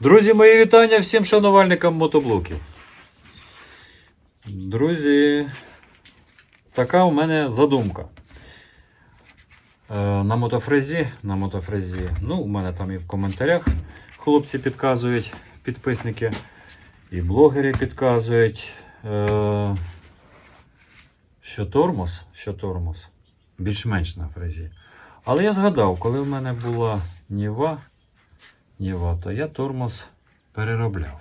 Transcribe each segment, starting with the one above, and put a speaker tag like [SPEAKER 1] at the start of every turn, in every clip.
[SPEAKER 1] Друзі, мої вітання всім шанувальникам мотоблоків. Друзі, така у мене задумка. Е, На мотофрезі, на мотофрезі. Ну, у мене там і в коментарях хлопці підказують, підписники, і блогери підказують, е, що тормоз, що тормоз більш-менш на фрезі. Але я згадав, коли в мене була Ніва, Ніва, то я тормоз переробляв.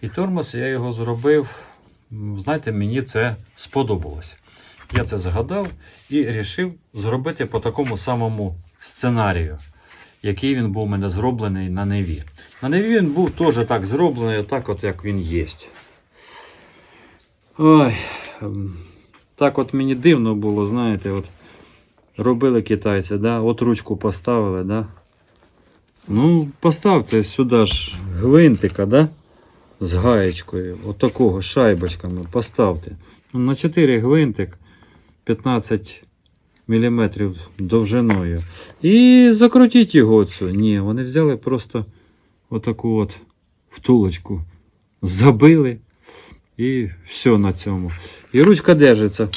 [SPEAKER 1] І тормоз я його зробив. Знаєте, мені це сподобалось. Я це згадав і вирішив зробити по такому самому сценарію, який він був у мене зроблений на Неві. На Неві він був теж так зроблений, отак от як він є. Ой, ем, так от мені дивно було, знаєте, от робили китайці, да? от ручку поставили, да? Ну, поставте сюди ж гвинтика, да? З гаєчкою, отакого шайбочками поставте. Ну, на 4 гвинтик 15 мм довжиною. І закрутіть його цю. Ні, вони взяли просто отаку от втулочку, забили і все на цьому. І ручка держиться.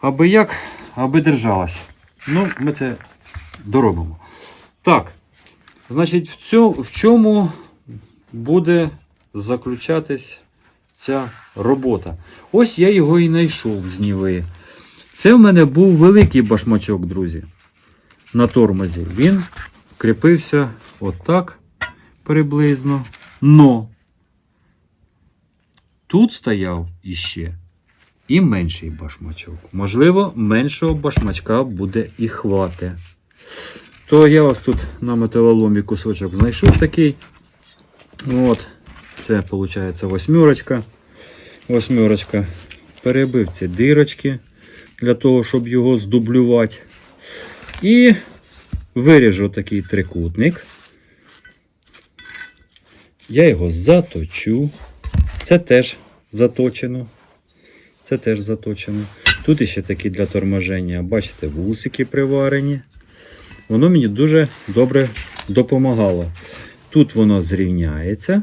[SPEAKER 1] Аби як, аби держалась. Ну, ми це доробимо. Так, значить, в, цьому, в чому буде заключатись ця робота? Ось я його і знайшов з Ніви. Це в мене був великий башмачок, друзі. На тормозі. Він кріпився отак приблизно. Но тут стояв іще і менший башмачок. Можливо, меншого башмачка буде і хвати. То я ось тут на металоломі кусочок знайшов такий. От. Це виходить восьмерочка. Восьмерочка. Перебив ці дирочки для того, щоб його здублювати. І виріжу такий трикутник. Я його заточу. Це теж заточено. Це теж заточено. Тут іще такі для торможення, бачите, вусики приварені. Воно мені дуже добре допомагало. Тут воно зрівняється,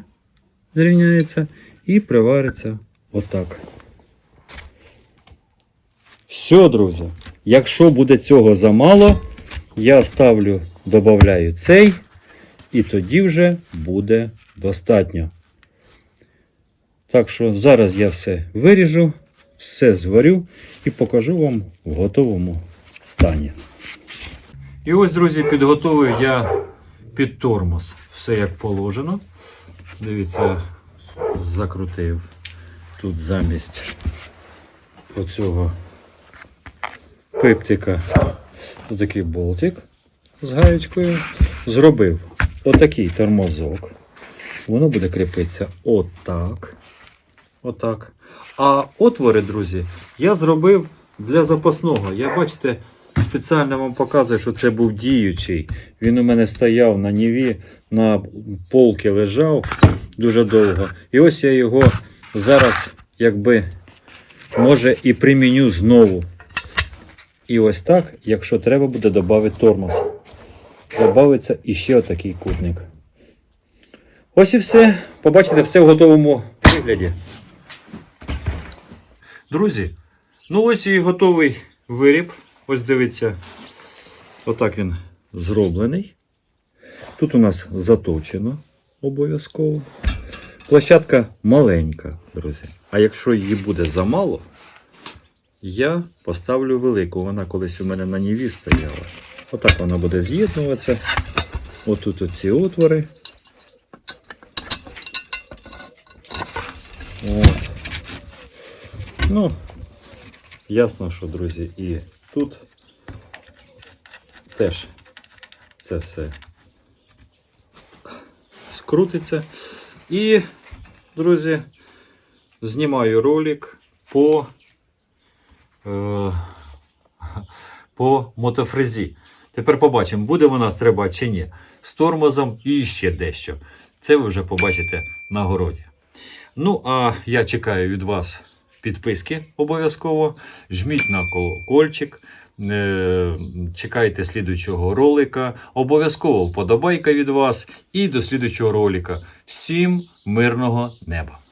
[SPEAKER 1] зрівняється і привариться отак. Все, друзі. Якщо буде цього замало, я ставлю, додаю цей, і тоді вже буде достатньо. Так що зараз я все виріжу, все зварю і покажу вам в готовому стані. І ось, друзі, підготовив я під тормоз. Все як положено. Дивіться, закрутив тут замість оцього пиптика отакий болтик з гаєчкою. Зробив отакий тормозок. Воно буде кріпитися отак. Отак. А отвори, друзі, я зробив для запасного. Я бачите, спеціально вам показую, що це був діючий. Він у мене стояв на ніві, на полки лежав дуже довго. І ось я його зараз, якби, може, і приміню знову. І ось так, якщо треба буде додати тормоз. Добавиться іще отакий кутник. Ось і все. Побачите все в готовому вигляді. Друзі, ну ось і готовий виріб. Ось дивіться, отак він зроблений. Тут у нас заточено обов'язково. Площадка маленька, друзі. А якщо її буде замало, я поставлю велику. Вона колись у мене на ніві стояла. Отак вона буде з'єднуватися. Отут оці отвори. От. Ну, ясно, що, друзі, і тут теж це все скрутиться. І, друзі, знімаю ролик по, е, по мотофрезі. Тепер побачимо, буде вона стрибати чи ні. З тормозом і ще дещо. Це ви вже побачите на городі. Ну, а я чекаю від вас підписки обов'язково. Жміть на колокольчик. Е, Чекайте слідуючого ролика. Обов'язково вподобайка від вас і до слідуючого ролика. Всім мирного неба!